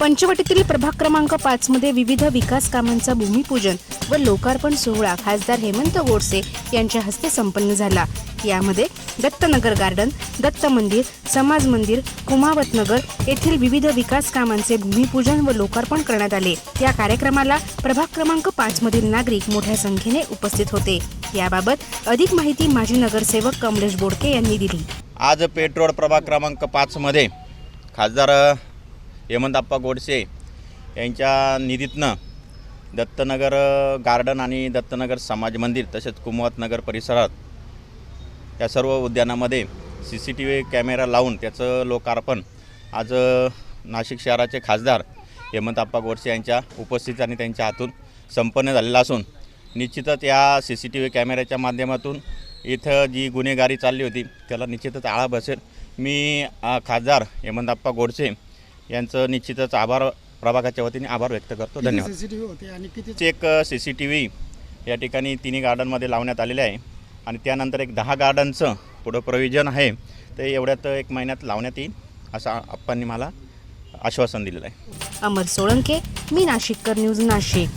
पंचवटीतील प्रभाग क्रमांक पाच मध्ये विविध विकास कामांचा भूमिपूजन व लोकार्पण सोहळा खासदार हेमंत गोडसे यांच्या हस्ते संपन्न झाला. यामध्ये दत्तनगर गार्डन दत्त मंदिर समाज मंदिर कुमावत नगर येथील विविध विकास कामांचे भूमिपूजन व लोकार्पण करण्यात आले. या कार्यक्रमाला प्रभाग क्रमांक पाच मधील नागरिक मोठ्या संख्येने उपस्थित होते. याबाबत अधिक माहिती माजी नगरसेवक कमलेश बोडके यांनी दिली. आज पेट्रोल प्रभाग क्रमांक पाचमध्ये खासदार हेमंतप्पा गोडसे यांच्या निधीतनं दत्तनगर गार्डन आणि दत्तनगर समाज मंदिर तसेच कुमवतनगर परिसरात या सर्व उद्यानामध्ये C C T V camera लावून त्याचं लोकार्पण. आज नाशिक शहराचे खासदार हेमंतप्पा गोडसे यांच्या उपस्थित आणि त्यांच्या हातून संपन्न झालेला असून निश्चितच या सी सी टी व्ही कॅमेऱ्याच्या माध्यमातून इथं जी गुन्हेगारी चालली होती त्याला निश्चितच आळा बसेल. मी खासदार हेमंतप्पा गोडसे यांचं निश्चितच आभार प्रभागाच्या वतीने आभार व्यक्त करतो. धन्यवाद. सीसीटीव्ही होते आणि किती एक सी सी टी व्ही या ठिकाणी तिन्ही गार्डनमध्ये लावण्यात आलेले आहे. आणि त्यानंतर एक दहा गार्डनचं पुढं प्रोव्हिजन आहे. ते एवढ्यात एक महिन्यात लावण्यात येईल असं आप्पांनी मला आश्वासन दिलेलं आहे. अमर सोळंके मी नाशिककर न्यूज नाशिक.